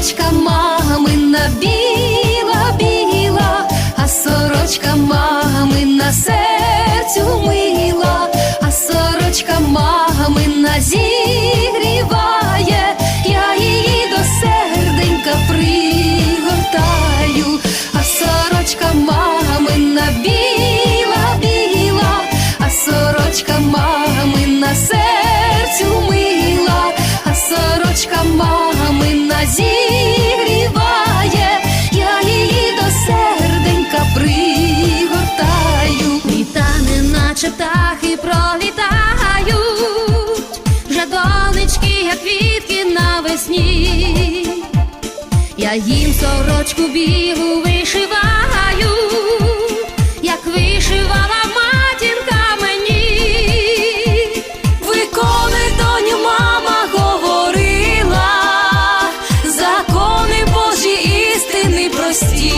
сорочка мамина наче птахи пролітають, вже донечки, як квітки навесні. Я їм сорочку білу вишиваю, як вишивала матінка мені. Виконуй, доню, мама говорила, закони Божі істини прості.